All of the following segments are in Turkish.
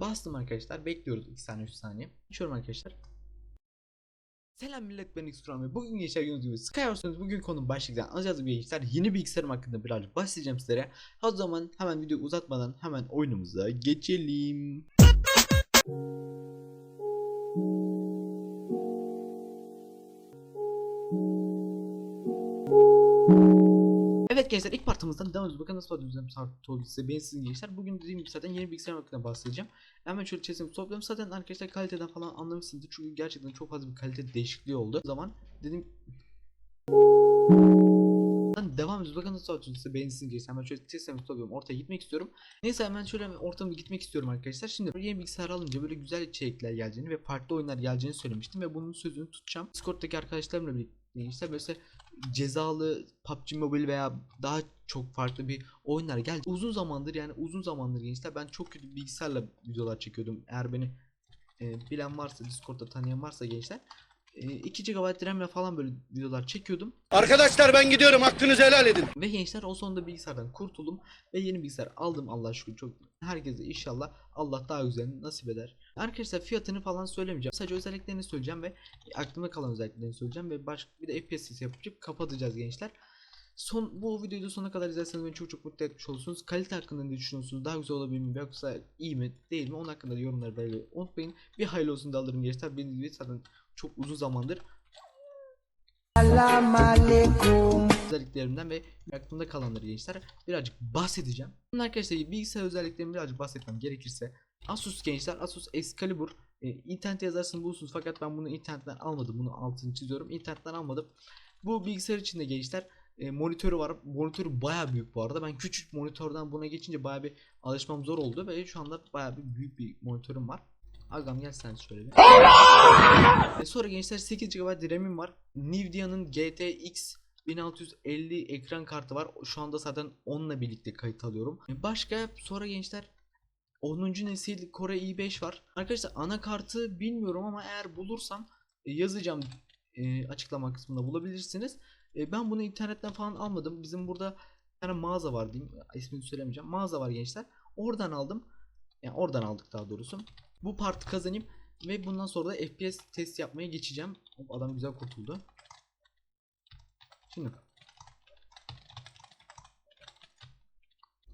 Bastım arkadaşlar. Bekliyoruz 2 saniye 3 saniye. Açıyorum arkadaşlar. Selam millet ben Xtron ve bugün gençler gördüğünüz gibi Skywars'ınız bugün konu başlıktan alacağız gençler yeni bilgisayarım hakkında birazcık bahsedeceğim sizlere. O zaman hemen video uzatmadan hemen oyunumuza geçelim. Evet gençler ilk partımızdan devam ediyoruz. Bakın nasıl partımızdan oldu size. Ben sizin gençler. Bugün dediğim gibi zaten yeni bilgisayar hakkında bahsedeceğim. Hemen şöyle chest'imi topluyorum. Zaten arkadaşlar kaliteden falan anlamışsınızdır. Çünkü gerçekten çok fazla bir kalite değişikliği oldu. O zaman dedim devam ediyoruz. Bakın nasıl atıyoruz size beğenirsiniz diye. Hemen şöyle chest'imi topluyorum. Ortaya gitmek istiyorum. Neyse hemen şöyle ortamı gitmek istiyorum arkadaşlar. Şimdi yeni bilgisayar alınca böyle güzel içerikler geleceğini ve farklı oyunlar geleceğini söylemiştim. Ve bunun sözünü tutacağım. Discord'daki arkadaşlarımla birlikte işte mesela cezalı PUBG Mobile veya daha çok farklı bir oyunlar geldi. Uzun zamandır yani uzun zamandır gençler ben çok kötü bilgisayarla videolar çekiyordum. Eğer beni e, bilen varsa Discord'da tanıyan varsa gençler 2 GB RAM'le falan böyle videolar çekiyordum. Arkadaşlar ben gidiyorum hakkınızı helal edin. Ve gençler o sonunda bilgisayardan kurtuldum ve yeni bilgisayar aldım Allah şükür çok. Herkese inşallah Allah daha güzel nasip eder. Arkadaşlar fiyatını falan söylemeyeceğim. Sadece özelliklerini söyleyeceğim ve aklımda kalan özelliklerini söyleyeceğim ve başka bir de FPS yapıp kapatacağız gençler. Son bu videoyu da sonuna kadar izlerseniz beni çok çok mutlu etmiş olursunuz. Kalite hakkında ne düşünüyorsunuz? Daha güzel olabilir mi? Yoksa iyi mi? Değil mi? Onun hakkında da yorumları belirlemeyi unutmayın. Bir hayırlı olsun da alırım gençler. Benim gibi zaten çok uzun zamandır özelliklerimden ve aklımda kalanları gençler birazcık bahsedeceğim. Bunun arkadaşlar bilgisayar özelliklerini birazcık bahsetmem gerekirse Asus gençler Asus Excalibur e, internette yazarsın bulursunuz fakat ben bunu internetten almadım bunu altını çiziyorum internetten almadım. Bu bilgisayar içinde gençler e, monitörü var. Monitörü baya büyük bu arada. Ben küçük monitörden buna geçince baya bir alışmam zor oldu ve şu anda baya bir büyük bir monitörüm var. Agam gel sen şöyle bir. E, sonra gençler 8 GB RAM'im var. Nvidia'nın GTX 1650 ekran kartı var. Şu anda zaten onunla birlikte kayıt alıyorum. E, Başka sonra gençler 10. nesil Core i5 var. Arkadaşlar anakartı bilmiyorum ama eğer bulursam e, yazacağım e, açıklama kısmında bulabilirsiniz. E, ben bunu internetten falan almadım. Bizim burada bir tane mağaza var diyeyim. İsmini söylemeyeceğim. Mağaza var gençler. Oradan aldım. Yani oradan aldık daha doğrusu. Bu partı kazanayım ve bundan sonra da FPS test yapmaya geçeceğim. Hop, adam güzel kurtuldu. Şimdi.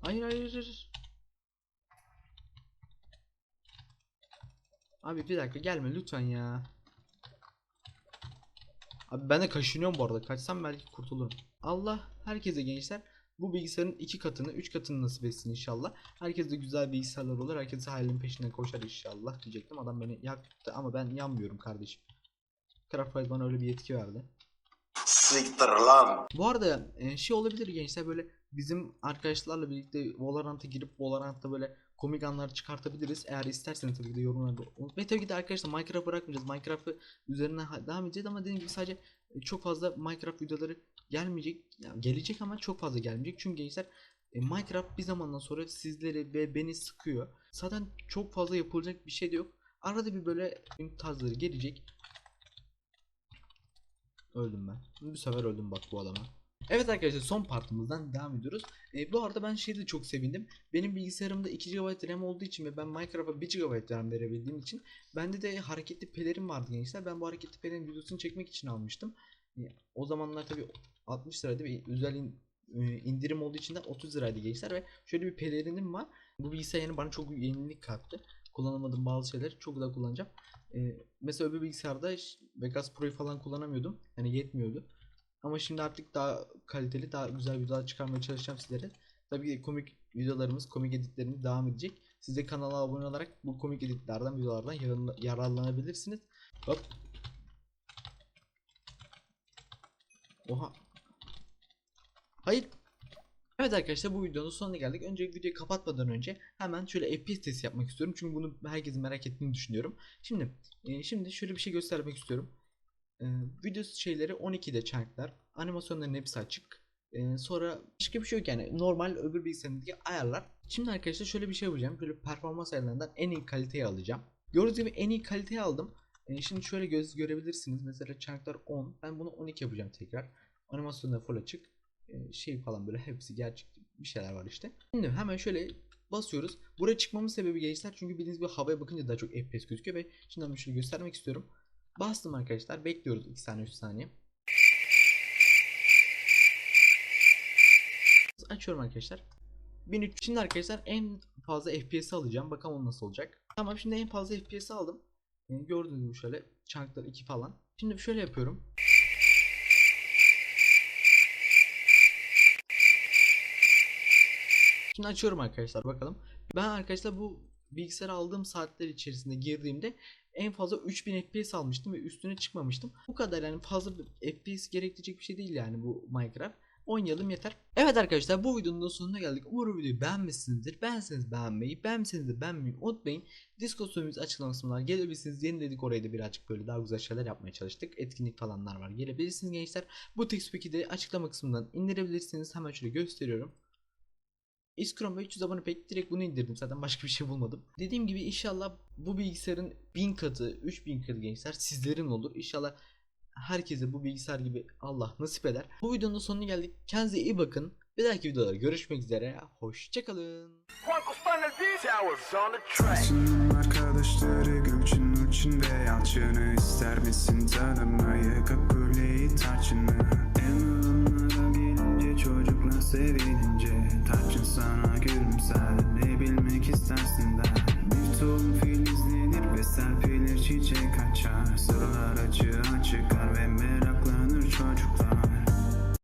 Hayır hayır hayır. Abi bir dakika gelme lütfen ya. Abi ben de kaşınıyorum bu arada. Kaçsam belki kurtulurum. Allah herkese gençler bu bilgisayarın iki katını, üç katını nasip etsin inşallah. Herkes de güzel bilgisayarlar olur. Herkes hayalin peşinden koşar inşallah diyecektim. Adam beni yaktı ama ben yanmıyorum kardeşim. Craftwise bana öyle bir yetki verdi. Siktir lan. Bu arada e, şey olabilir gençler böyle bizim arkadaşlarla birlikte Valorant'a girip Valorant'ta böyle komik anlar çıkartabiliriz. Eğer isterseniz tabii ki de yorumlarda unutmayın. Tabii ki de arkadaşlar Minecraft bırakmayacağız. Minecraft'ı üzerine devam edeceğiz ama dediğim gibi sadece e, çok fazla Minecraft videoları gelmeyecek. Yani gelecek ama çok fazla gelmeyecek. Çünkü gençler e, Minecraft bir zamandan sonra sizleri ve beni sıkıyor. Zaten çok fazla yapılacak bir şey de yok. Arada bir böyle tarzları gelecek. Öldüm ben. Bu sefer öldüm bak bu adama. Evet arkadaşlar son partımızdan devam ediyoruz. E, bu arada ben şeyde çok sevindim. Benim bilgisayarımda 2 GB RAM olduğu için ve ben Minecraft'a 1 GB RAM verebildiğim için bende de hareketli pelerin vardı gençler. Ben bu hareketli pelerin videosunu çekmek için almıştım. E, o zamanlar tabi 60 liraydı ve özel in- e, indirim olduğu için de 30 liraydı gençler ve şöyle bir pelerinim var. Bu bilgisayarın bana çok yenilik kattı. Kullanamadığım bazı şeyleri çok da kullanacağım. E, mesela öbür bilgisayarda Vegas Pro'yu falan kullanamıyordum. Yani yetmiyordu. Ama şimdi artık daha kaliteli, daha güzel videolar çıkarmaya çalışacağım sizlere. Tabii ki komik videolarımız, komik editlerimiz devam edecek. Siz de kanala abone olarak bu komik editlerden, videolardan yararlan- yararlanabilirsiniz. Hop. Oha. Hayır. Evet arkadaşlar bu videonun sonuna geldik. Önce videoyu kapatmadan önce hemen şöyle FPS testi yapmak istiyorum. Çünkü bunu herkesin merak ettiğini düşünüyorum. Şimdi e, şimdi şöyle bir şey göstermek istiyorum. Ee, video şeyleri 12'de çanklar. Animasyonların hepsi açık. Ee, sonra başka bir şey yok yani normal öbür bilgisayarındaki ayarlar. Şimdi arkadaşlar şöyle bir şey yapacağım. Böyle performans ayarlarından en iyi kaliteyi alacağım. Gördüğünüz gibi en iyi kaliteyi aldım. Ee, şimdi şöyle göz görebilirsiniz. Mesela çanklar 10. Ben bunu 12 yapacağım tekrar. Animasyonlar full açık. Ee, şey falan böyle hepsi gerçek bir şeyler var işte. Şimdi hemen şöyle basıyoruz. Buraya çıkmamın sebebi gençler çünkü bildiğiniz gibi havaya bakınca daha çok FPS gözüküyor ve şimdi ben şöyle göstermek istiyorum. Bastım arkadaşlar bekliyoruz 2 saniye 3 saniye. Açıyorum arkadaşlar. 1300 şimdi arkadaşlar en fazla FPS alacağım. Bakalım o nasıl olacak. Tamam şimdi en fazla FPS aldım. Yani gördüğünüz gibi şöyle çanklar 2 falan. Şimdi şöyle yapıyorum. Şimdi açıyorum arkadaşlar bakalım. Ben arkadaşlar bu bilgisayarı aldığım saatler içerisinde girdiğimde en fazla 3000 FPS almıştım ve üstüne çıkmamıştım. Bu kadar yani fazla FPS gerektirecek bir şey değil yani bu Minecraft. Oynayalım yeter. Evet arkadaşlar bu videonun da sonuna geldik. Umarım videoyu beğenmişsinizdir. Beğenseniz beğenmeyi, beğenmeseniz de beğenmeyi unutmayın. Discord sunucumuz açıklama kısmına gelebilirsiniz. Yeniledik orayı da birazcık böyle daha güzel şeyler yapmaya çalıştık. Etkinlik falanlar var. Gelebilirsiniz gençler. Bu Textbook'i de açıklama kısmından indirebilirsiniz. Hemen şöyle gösteriyorum. Iskron ve 300 abone pek direkt bunu indirdim zaten başka bir şey bulmadım. Dediğim gibi inşallah bu bilgisayarın 1000 katı 3000 katı gençler sizlerin olur. İnşallah herkese bu bilgisayar gibi Allah nasip eder. Bu videonun da sonuna geldik. Kendinize iyi bakın. Bir dahaki videoda görüşmek üzere. Hoşçakalın. Yalçın'ın arkadaşları Gülçin, Nurçin ve Yalçın'ı ister misin tanımayı Kapıleyi tarçını En ılımlara gelince çocuklar sevinince